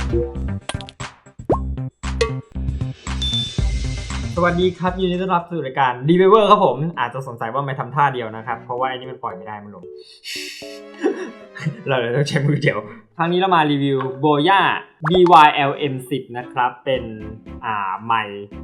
สวัสดีครับยินดีต้อนรับสู่รายการดีเวอร์ครับผม อาจจะสงสัยว่าไม่ทำท่าเดียวนะครับ เพราะว่าอ้นี่มันปล่อยไม่ได้มันลง เราเลยต้องใช้มือเดียว ครั้งนี้เรามารีวิวโบย่า BYLM10 นะครับ เป็นอ่าไม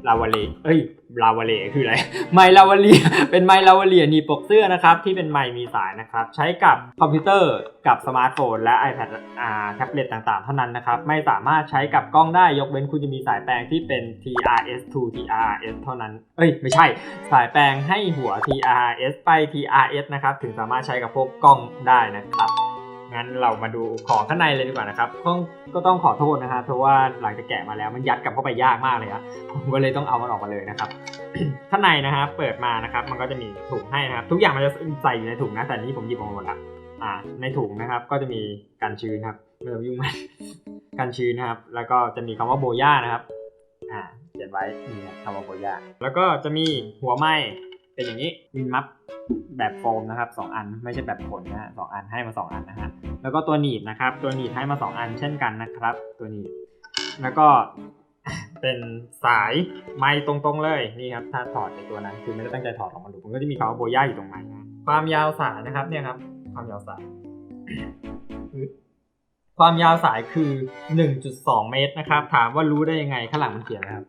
ลาวาเลเอ้ยลาวาเลคืออะไร ไมลาวาเลียเป็นไมลาวาเลียนีปกเสื้อนะครับ ที่เป็นไมมีสายนะครับ ใช้กับคอมพิวเตอร์กับสมาร์ทโฟน และ iPad อ่าแท็บเล็ตต่างๆ เท่านั้นนะครับ ไม่สามารถใช้กับกล้องได้ยกเว้นคุณจะมีสายแปลงที่เป็น TRS to TRS เท่านั้น เอ้ย ไม่ใช่ สายแปลงให้หัว TRS ไป TRS นะครับ ถึงสามารถใช้กับพวกกล้องได้นะครับ งั้นเรามาดูของข้างในเลยดีกว่านะครับก็ก็ต้องขอโทษนะฮะเพราะว่าหลังจากแกะมาแล้วมันยัดกลับเข้าไปยากมากเลยอะผมก็เลยต้องเอามันออกมาเลยนะครับ ข้างในนะครับเปิดมานะครับ มันก็จะมีถุงให้นะครับทุกอย่างมันจะใส่อยู่ในถุงนะแต่นี่ผมหยิบออกมาหมดละอ่า ในถุงนะครับ ก็จะมีกันชื้นครับไม่ต้องยุ่งมากกันชื้นนะครับ แล้วก็จะมีคำว่าโบย่านะครับ อ่าเขียนไว้นี่คำว่าโบย่าแล้วก็จะมีหัวไม้ เป็นอย่างนี้วินมัฟแบบโฟมนะครับสองอันไม่ใช่แบบขนนะฮะสองอันให้มาสองอันนะฮะแล้วก็ตัวหนีบนะครับ ตัวหนีบให้มา 2 อันเช่นกันนะครับ ตัวหนีบแล้วก็เป็นสายไม้ตรงๆเลยนี่ครับถ้าถอดในตัวนั้นคือไม่ได้ตั้งใจถอดออกมาดูมันก็จะมีคำว่าโบย่าอยู่ตรงไม้นะความยาวสายนะครับเนี่ยครับ ความยาวสายอึ๊ดความยาวสายคือ 1.2 เมตรนะครับ ถามว่ารู้ได้ยังไงข้างหลังมันเขียนนะครับ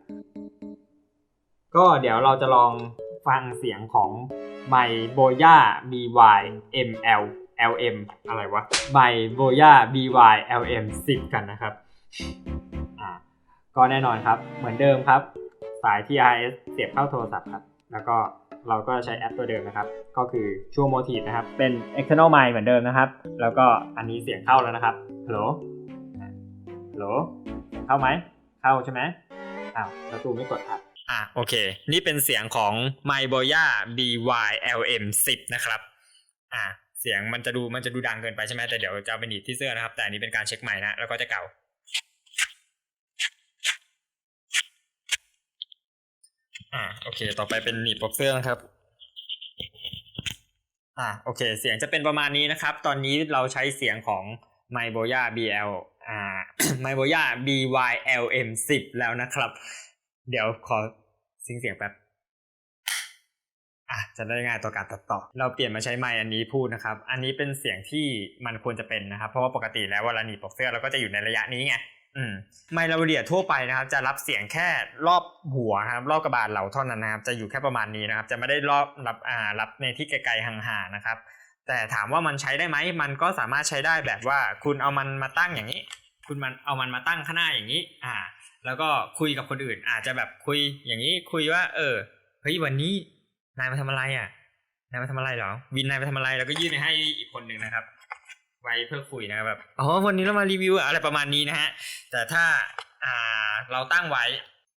ก็เดี๋ยวเราจะลอง ฟังเสียงของไมโบย่า BY ML LM อะไรวะไมโบย่า BY LM 10 กันนะครับอ่าก็แน่นอนครับ เหมือนเดิมครับ สาย TRS เสียบเข้าโทรศัพท์ครับ แล้วก็เราก็ใช้แอปตัวเดิมนะครับ ก็คือช่วงโมทีฟนะครับ เป็น external mic เหมือนเดิมนะครับ แล้วก็อันนี้เสียงเข้าแล้วนะครับ ฮัลโหลอะฮัลโหลเสียงเข้าไหม เข้าใช่ไหมอ้าวประตูไม่กดครับ อะโอเค นี่เป็นเสียงของ m y b o y a BYLM 10 นะครับ อะเสียงมันจะดูมันจะดูดังเกินไปใช่ไหมแต่เดี๋ยวจะเอาไปหนีบที่เสื้อนะครับ แต่อันนี้เป็นการเช็คใหม่นะ แล้วก็จะเก่า อ่าโอเค ต่อไปเป็นหนีบปกเสื้อนะครับ อ่าโอเค เสียงจะเป็นประมาณนี้นะครับ ตอนนี้เราใช้เสียงของ m y b o y a BL อ่า m y b o y a BYLM 10 แล้วนะครับ เดี๋ยวขอซิงเสียงแป๊บอะจะได้ง่ายต่อการตัดต่อ เราเปลี่ยนมาใช้ไมค์อันนี้พูดนะครับ อันนี้เป็นเสียงที่มันควรจะเป็นนะครับ เพราะว่าปกติแล้วเวลาหนีบปกเสื้อเราก็จะอยู่ในระยะนี้ไงอืมไมค์ลาเวเดียทั่วไปนะครับ จะรับเสียงแค่รอบหัวครับ รอบกระบาลเราเท่านั้นนะครับ จะอยู่แค่ประมาณนี้นะครับ จะไม่ได้รอบรับอ่ารับในที่ไกลๆห่างๆนะครับ แต่ถามว่ามันใช้ได้ไหมมันก็สามารถใช้ได้แบบว่าคุณเอามันมาตั้งอย่างนี้ คุณมันเอามันมาตั้งข้างหน้าอย่างนี้ อ่า แล้วก็คุยกับคนอื่น อาจจะแบบคุยอย่างนี้คุยว่า เออเฮ้ยวันนี้นายมาทำอะไรอะนายมาทำอะไรหรอ วินนายมาทำอะไร แล้วก็ยื่นให้อีกคนหนึ่งนะครับ ไว้เพื่อคุยนะครับแบบอ๋อวันนี้เรามารีวิวอะไรประมาณนี้นะฮะ แต่ถ้าอ่าเราตั้งไว้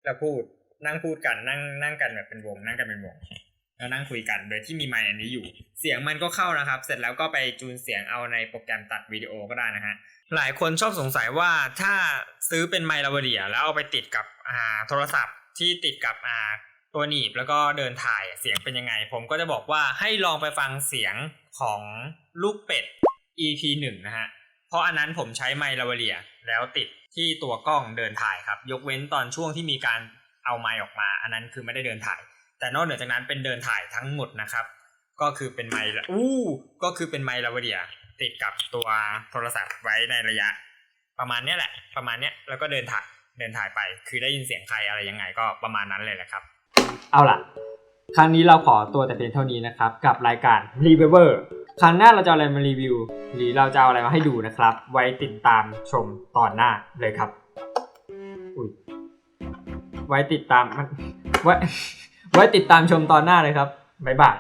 แล้วพูดนั่งพูดกันนั่งนั่งกันแบบเป็นวงนั่งกันเป็นวง แล้วนั่งคุยกันโดยที่มีไมค์อันนี้อยู่ เสียงมันก็เข้านะครับ เสร็จแล้วก็ไปจูนเสียงเอาในโปรแกรมตัดวิดีโอก็ได้นะฮะหลายคนชอบสงสัยว่าถ้าซื้อเป็นไมค์ลาวเดียแล้วเอาไปติดกับอ่าโทรศัพท์ที่ติดกับอ่าตัวหนีบแล้วก็เดินถ่ายเสียงเป็นยังไง ผมก็จะบอกว่าให้ลองไปฟังเสียงของลูกเป็ด EP 1นะฮะเพราะอันนั้นผมใช้ไมค์ลาวเดียแล้วติดที่ตัวกล้องเดินถ่ายครับ ยกเว้นตอนช่วงที่มีการเอาไมค์ออกมา อันนั้นคือไม่ได้เดินถ่าย แต่นอกเหนือจากนั้นเป็นเดินถ่ายทั้งหมดนะครับ ก็คือเป็นไมค์อู้ก็คือเป็นไมค์ลาวเดียติดกับตัวโทรศัพท์ไว้ในระยะ ประมาณเนี้ยแหละ ประมาณเนี้ยแล้วก็เดินถ่ายเดินถ่ายไป คือได้ยินเสียงใครอะไรยังไงก็ประมาณนั้นเลยแหละครับ เอาล่ะ ครั้งนี้เราขอตัวแต่เพียงเท่านี้นะครับ กับรายการ r e v i e w e r ครั้งหน้าเราจะอาอะไรมารีวิว หรือเราจะเอาอะไรมาให้ดูนะครับ ไว้ติดตามชมตอนหน้าเลยครับ อุ้ยไว้ติดตามมันไว้ ไว้ติดตามชมตอนหน้าเลยครับบ๊ายบาย